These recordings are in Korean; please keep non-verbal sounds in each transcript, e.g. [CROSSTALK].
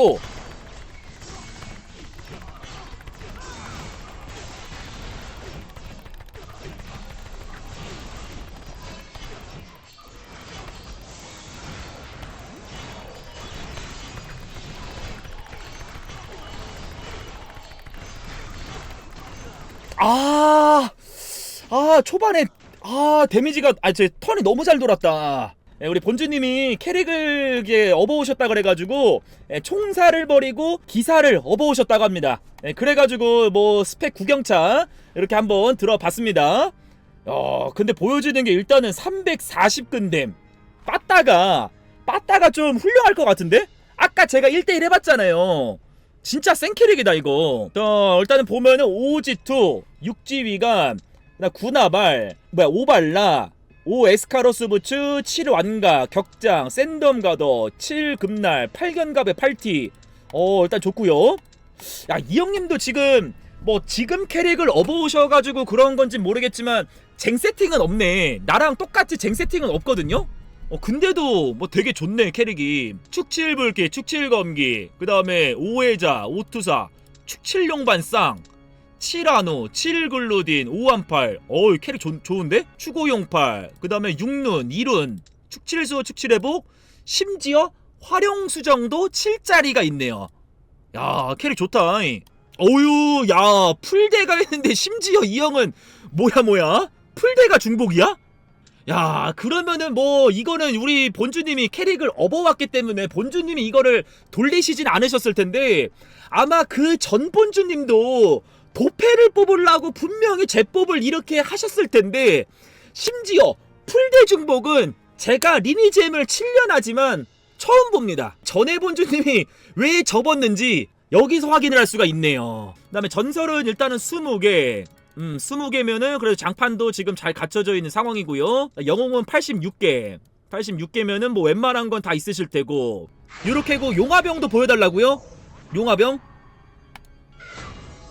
뺐고 아, 아 초반에 아 데미지가 아제 턴이 너무 잘 돌았다. 예, 우리 본주님이 캐릭을 이게 업어오셨다 그래가지고 예, 총사를 버리고 기사를 업어오셨다고 합니다. 예, 그래가지고 뭐 스펙 구경차 이렇게 한번 들어봤습니다. 어 근데 보여주는 게 일단은 340근댐 빠따가 빠따가 좀 훌륭할 것 같은데? 아까 제가 1대1 해봤잖아요. 진짜 센 캐릭이다 이거. 자 일단은 보면은 오지2, 육지위관, 그다음 구나발, 뭐야 오발라, 오 에스카로스 부츠, 7 완가, 격장, 샌덤 가더, 7 금날, 8견갑의 8티. 어 일단 좋고요. 야 이 형님도 지금 뭐 지금 캐릭을 업어오셔가지고 그런 건지 모르겠지만 쟁 세팅은 없네. 나랑 똑같이 쟁 세팅은 없거든요. 어 근데도 뭐 되게 좋네 캐릭이 축칠불기 축칠검기 그 다음에 오해자 오투사 축칠용반쌍 칠한우 칠글루딘 오한팔. 어이 캐릭 좋, 좋은데? 추고용팔. 그 다음에 육룬 이룬. 축칠수 축칠회복. 심지어 활용수정도 7짜리가 있네요. 야 캐릭 좋다. 어유 야 풀대가 있는데 심지어 이 형은 뭐야 뭐야? 풀대가 중복이야? 야 그러면은 뭐 이거는 우리 본주님이 캐릭을 업어왔기 때문에 본주님이 이거를 돌리시진 않으셨을 텐데 아마 그 전 본주님도 도패를 뽑으려고 분명히 제법을 이렇게 하셨을 텐데 심지어 풀대 중복은 제가 리니지엠을 7년 하지만 처음 봅니다 전에 본주님이 왜 접었는지 여기서 확인을 할 수가 있네요 그 다음에 전설은 일단은 20개 음, 20개면은 그래도 장판도 지금 잘 갖춰져 있는 상황이고요. 영웅은 86개. 86개면은 뭐 웬만한 건 다 있으실 테고. 요렇게고 용화병도 보여달라고요? 용화병?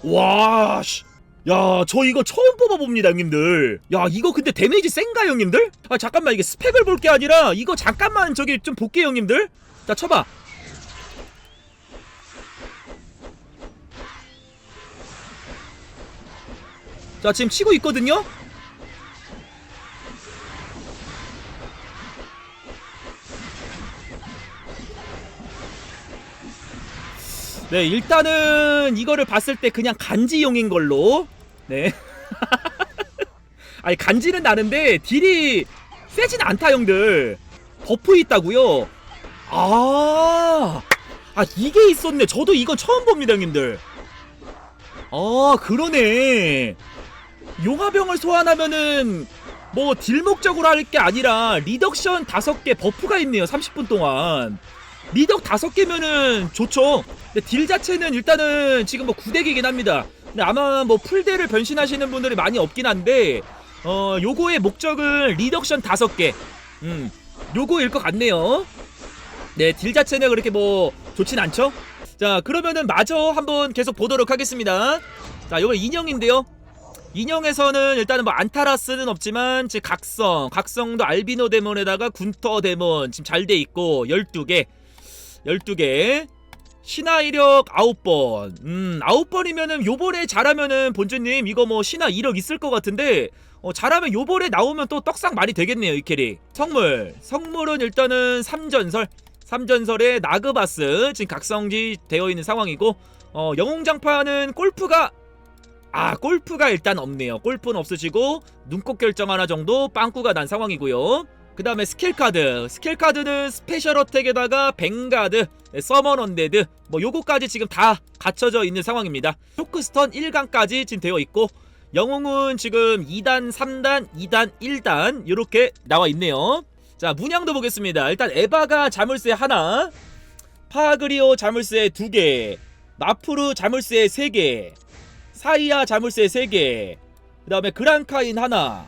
와, 씨. 야, 저 이거 처음 뽑아봅니다, 형님들. 야, 이거 근데 데미지 센가, 형님들? 아, 잠깐만, 이게 스펙을 볼 게 아니라, 이거 잠깐만 저기 좀 볼게요, 형님들. 자, 쳐봐. 자 지금 치고 있거든요 네 일단은 이거를 봤을 때 그냥 간지용인 걸로. 네. [LAUGHS] 아니 간지는 나는데 딜이 세진 않다 형들. 버프 있다고요? 아, 아 이게 있었네. 저도 이건 처음 봅니다 형님들. 아 그러네. 용화병을 소환하면은 뭐 딜 목적으로 할 게 아니라 리덕션 5개 버프가 있네요 30분 동안 리덕 5개면은 좋죠. 근데 딜 자체는 일단은 지금 뭐 9덱이긴 합니다. 근데 아마 뭐 풀대를 변신하시는 분들이 많이 없긴 한데 어 요거의 목적은 리덕션 5개. 음 요거일 것 같네요. 네 딜 자체는 그렇게 뭐 좋진 않죠? 자 그러면은 마저 한번 계속 보도록 하겠습니다. 자 요거 인형인데요. 인형에서는 일단은 뭐 안타라스는 없지만 지금 각성, 각성도 알비노 데몬에다가 군터 데몬 지금 잘 돼 있고 12개. 12개. 신화 이력 9번. 음, 9번이면은 요번에 잘하면은 본주님 이거 뭐 신화 이력 있을 것 같은데 어, 잘하면 요번에 나오면 또 떡상 많이 되겠네요, 이 캐릭. 성물. 성물은 일단은 3전설. 3전설에 나그바스 지금 각성지 되어 있는 상황이고 어, 영웅장판은 골프가 아 골프가 일단 없네요 골프는 없으시고 눈꽃 결정 하나 정도 빵꾸가 난 상황이고요 그 다음에 스킬 카드. 스킬 카드는 스페셜 어택에다가 뱅가드 서먼 언데드 뭐 요거까지 지금 다 갖춰져 있는 상황입니다. 쇼크스턴 1강까지 지금 되어 있고 영웅은 지금 2단 3단 2단 1단 이렇게 나와 있네요. 자 문양도 보겠습니다. 일단 에바가 자물쇠 하나 파그리오 자물쇠 두개 마프루 자물쇠 세개 사이아 자물쇠 3개 그 다음에 그란카인 하나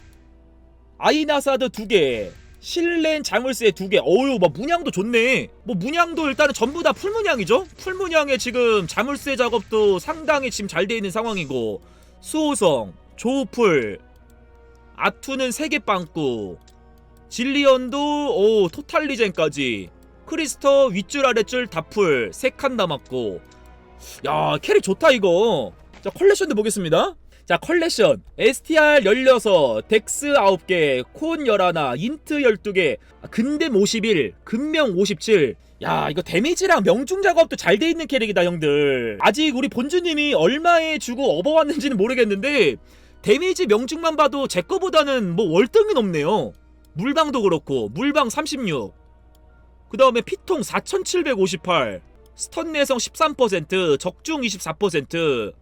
아이나사드 2개 실렌 자물쇠 2개. 어유 뭐 문양도 좋네. 뭐 문양도 일단은 전부 다 풀문양이죠? 풀문양에 지금 자물쇠 작업도 상당히 지금 잘 돼 있는 상황이고 수호성 조풀 아투는 3개 빵꾸 진리언도 오 토탈리젠까지. 크리스터 윗줄 아랫줄 다풀 세 칸 남았고. 야 캐릭 좋다 이거. 자 컬렉션도 보겠습니다 자 컬렉션. STR 16 덱스 9개 콘 11 인트 12개 근댐 51 근명 57 야 이거 데미지랑 명중 작업도 잘 돼 있는 캐릭이다 형들. 아직 우리 본주님이 얼마에 주고 업어왔는지는 모르겠는데 데미지 명중만 봐도 제 거보다는 뭐 월등히 높네요. 물방도 그렇고 물방 36그 다음에 피통 4758 스턴 내성 13% 적중 24%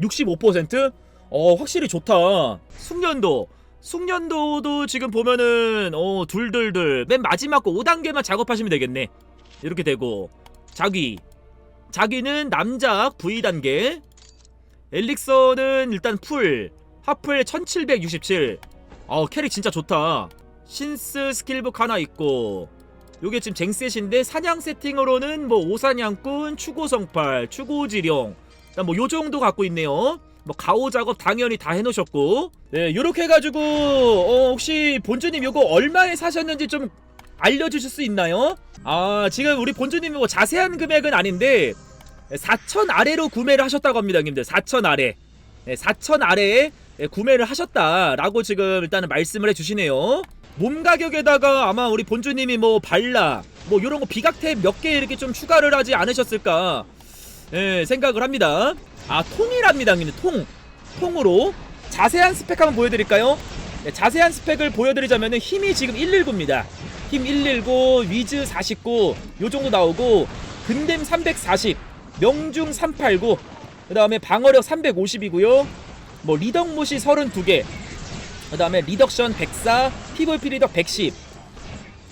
65%? 어 확실히 좋다. 숙련도. 숙련도도 지금 보면은 어 둘둘둘. 맨 마지막 거 5단계만 작업하시면 되겠네. 이렇게 되고. 자기. 자기는 남작 V단계. 엘릭서는 일단 풀. 하플 1767 어 캐릭 진짜 좋다. 신스 스킬북 하나 있고. 요게 지금 쟁셋인데 사냥 세팅으로는 뭐 오사냥꾼 추고성팔 추고지령 일단 뭐요 정도 갖고 있네요. 뭐 가오 작업 당연히 다 해놓으셨고. 네 요렇게 해가지고 어 혹시 본주님 요거 얼마에 사셨는지 좀 알려주실 수 있나요? 아 지금 우리 본주님이 뭐 자세한 금액은 아닌데 4천 아래로 구매를 하셨다고 합니다 형님들. 4천 아래. 네, 4천 아래에 네, 구매를 하셨다라고 지금 일단은 말씀을 해주시네요. 몸 가격에다가 아마 우리 본주님이 뭐 발라 뭐 요런 거 비각탭 몇 개 이렇게 좀 추가를 하지 않으셨을까 예, 생각을 합니다. 아, 통이랍니다. 통. 통으로. 자세한 스펙 한번 보여드릴까요? 네, 자세한 스펙을 보여드리자면 힘이 지금 119입니다. 힘 119, 위즈 49, 요 정도 나오고, 근댐 340, 명중 389, 그 다음에 방어력 350이고요. 뭐, 리덕 무시 32개, 그 다음에 리덕션 104, PVP 리덕 110,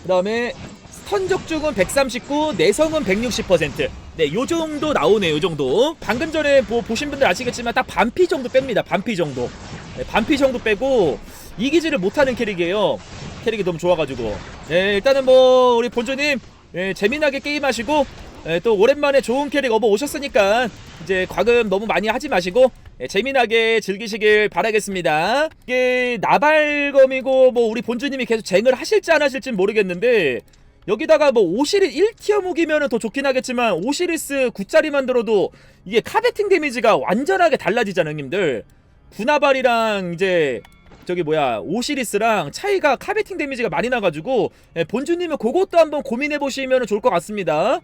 그 다음에 스 턴적중은 139, 내성은 160%. 네, 요 정도 나오네요, 요 정도. 방금 전에 뭐 보신 분들 아시겠지만 딱 반피 정도 뺍니다, 반피 정도. 네, 반피 정도 빼고 이기지를 못하는 캐릭이에요. 캐릭이 너무 좋아가지고. 네, 일단은 뭐 우리 본조님 네, 재미나게 게임하시고 네, 또 오랜만에 좋은 캐릭 업어 오셨으니까 이제 과금 너무 많이 하지 마시고 네, 재미나게 즐기시길 바라겠습니다. 이게 나발검이고 뭐 우리 본주님이 계속 쟁을 하실지 안 하실지는 모르겠는데 여기다가 뭐 오시리 1티어 무기면은 더 좋긴 하겠지만 오시리스 9짜리만 들어도 이게 카베팅 데미지가 완전하게 달라지잖아요 형님들. 분화발이랑 이제 저기 뭐야 오시리스랑 차이가 카베팅 데미지가 많이 나가지고 예, 본주님은 그것도 한번 고민해 보시면 좋을 것 같습니다